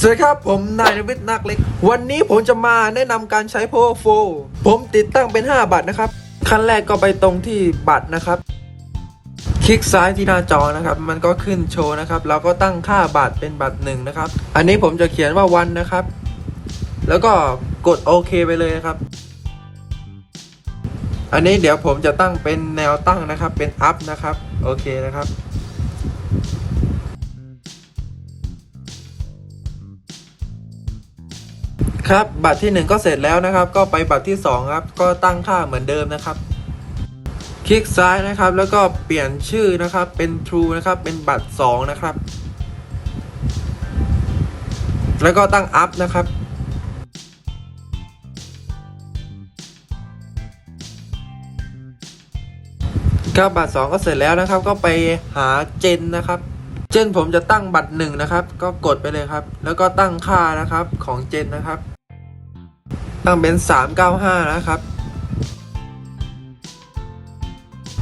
สวัสดีครับ ผมนายนวิทย์นักเล็ก วันนี้ผมจะมาแนะนำการใช้ Power f o ผมติดตั้งเป็น 5 บัตรนะครับ ขั้นแรกก็ไปตรงที่บัตรนะครับ คลิกซ้ายที่หน้าจอนะครับ มันก็ขึ้นโชว์นะครับ เราก็ตั้งค่าบัตรเป็นบัตรหนึ่งนะครับ อันนี้ผมจะเขียนว่าวันนะครับ แล้วก็กดโอเคไปเลยนะครับ อันนี้เดี๋ยวผมจะตั้งเป็นแนวตั้งนะครับ เป็นอัพนะครับ โอเคนะครับ ครับบัตรที่ 1 ก็เสร็จแล้วนะครับ ก็ไปบัตรที่ 2 ครับ ก็ตั้งค่าเหมือนเดิมนะครับ คลิกซ้ายนะครับ แล้วก็เปลี่ยนชื่อนะครับเป็น True นะครับ เป็นบัตร 2 นะครับ แล้วก็ตั้ง Up นะครับครับบัตร 2 ก็เสร็จแล้วนะครับ ก็ไปหาเจนนะครับ เจนผมจะตั้งบัตรหนึ่งนะครับ ก็กดไปเลยครับ แล้วก็ตั้งค่านะครับของเจนนะครับ ตั้งเป็น 395 นะครับ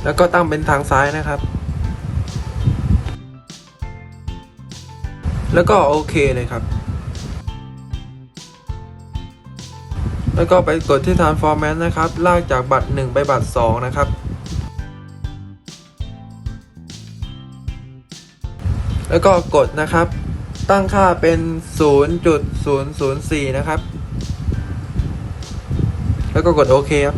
แล้วก็ตั้งเป็นทางซ้ายนะครับ แล้วก็โอเคเลยครับ แล้วก็ไปกดที่ transformat นะครับ ลากจากบัตร 1 ไปบัตร 2 นะครับ แล้วก็กดนะครับ ตั้งค่าเป็น 0.004 นะครับ แล้วก็กดโอเคครับ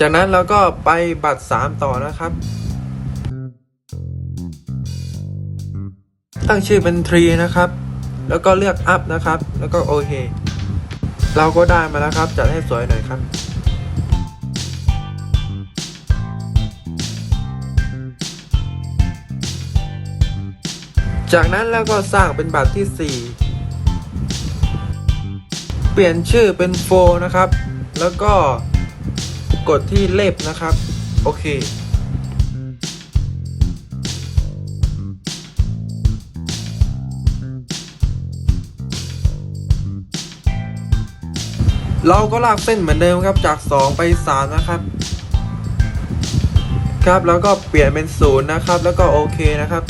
จากนั้นเราก็ไปบัตร 3 ต่อนะครับ ตั้งชื่อเป็น tree นะครับ แล้วก็เลือก up นะครับ แล้วก็โอเค เราก็ได้มาแล้วครับ จัดให้สวยหน่อยครับ จากนั้นแล้วก็สร้างเป็นบัตรที่ 4 เปลี่ยนชื่อเป็นโฟนะครับ แล้วก็กดที่เล็บนะครับ โอเค เราก็ลากเส้นเหมือนเดิมครับจาก 2 ไป 3 นะครับ ครับแล้วก็เปลี่ยนเป็น 0 นะครับ แล้วก็โอเคนะครับ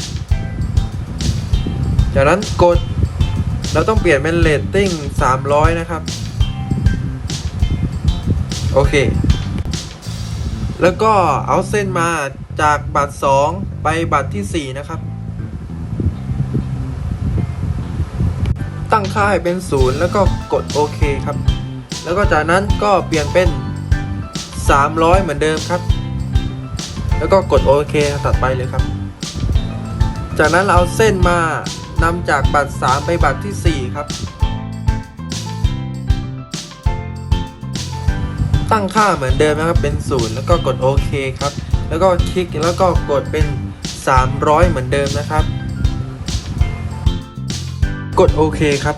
จากนั้นกดเราต้องเปลี่ยนเป็นเรตติ้ง 300 นะครับ โอเค แล้วก็เอาเส้นมาจากบัตร 2 ไปบัตรที่ 4 นะครับ ตั้งค่าให้เป็น 0 แล้วก็กดโอเคครับ แล้วก็จากนั้นก็เปลี่ยนเป็น 300 เหมือนเดิมครับ แล้วก็กดโอเคตัดไปเลยครับ จากนั้นเราเอาเส้นมา นำจากบัตร 3 ไปบัตรที่ 4 ครับ ตั้งค่าเหมือนเดิมนะครับเป็น 0 แล้วก็กดโอเคครับ แล้วก็คลิกแล้วก็กดเป็น 300 เหมือนเดิมนะครับ กดโอเคครับ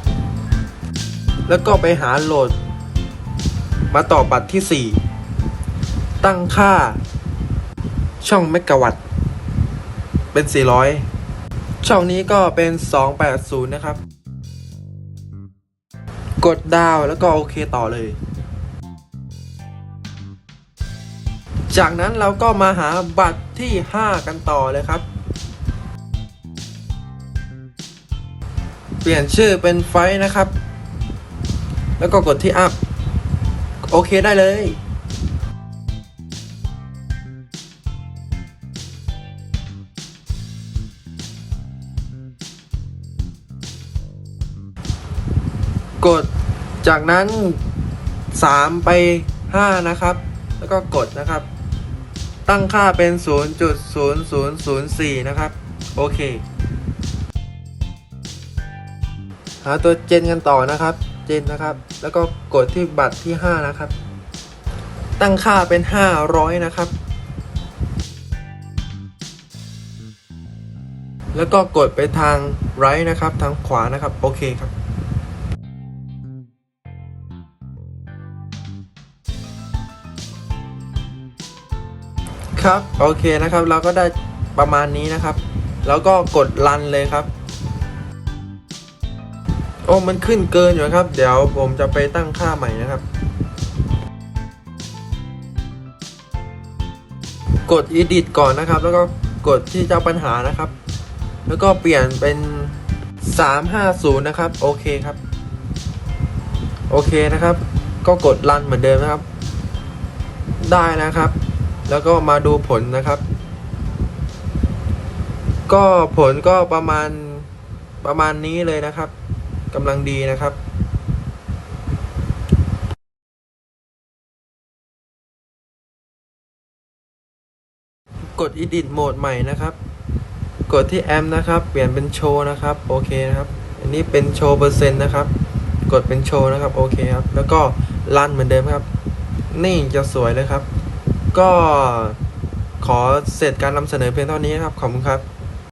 แล้วก็ไปหาโหลด มาต่อบัตรที่ 4 ตั้งค่าช่องเมกะวัตต์เป็น 400 ช่องนี้ก็เป็น 280 นะครับ กดดาวแล้วก็โอเคต่อเลย จากนั้นเราก็มาหาบัตรที่ 5 กันต่อเลยครับ เปลี่ยนชื่อเป็นไฟนะครับ แล้วก็กดที่อัพ โอเคได้เลย กดจากนั้น 3 ไป 5 นะครับ แล้วก็กดนะครับ ตั้งค่าเป็น 0.0004 นะครับ โอเค หาตัวเจนกันต่อนะครับ เจนนะครับ แล้วก็กดที่บัตรที่ 5 นะครับ ตั้งค่าเป็น 500 นะครับ แล้วก็กดไปทาง right นะครับ ทางขวานะครับ โอเคครับ ครับโอเคนะครับ เราก็ได้ประมาณนี้นะครับ แล้วก็กดรันเลยครับ โอ้มันขึ้นเกินอยู่ครับ เดี๋ยวผมจะไปตั้งค่าใหม่นะครับ กด edit ก่อนนะครับ แล้วก็กดที่เจ้าปัญหานะครับ แล้วก็เปลี่ยนเป็น 350 นะครับ โอเคครับ โอเคนะครับ ก็กดรันเหมือนเดิมนะครับ ได้นะครับ แล้วก็มาดูผลนะครับ ก็ผลก็ประมาณประมาณนี้เลยนะครับกำลังดีนะครับกด edit โหมดใหม่นะครับ กดที่แอมนะครับ เปลี่ยนเป็นโชว์นะครับ โอเคนะครับ อันนี้เป็นโชว์เปอร์เซ็นต์นะครับ กดเป็นโชว์นะครับ โอเคครับ แล้วก็รันเหมือนเดิมครับ นี่จะสวยเลยครับ ก็ขอเสร็จการนำเสนอเพียงเท่านี้ครับ ขอบคุณครับ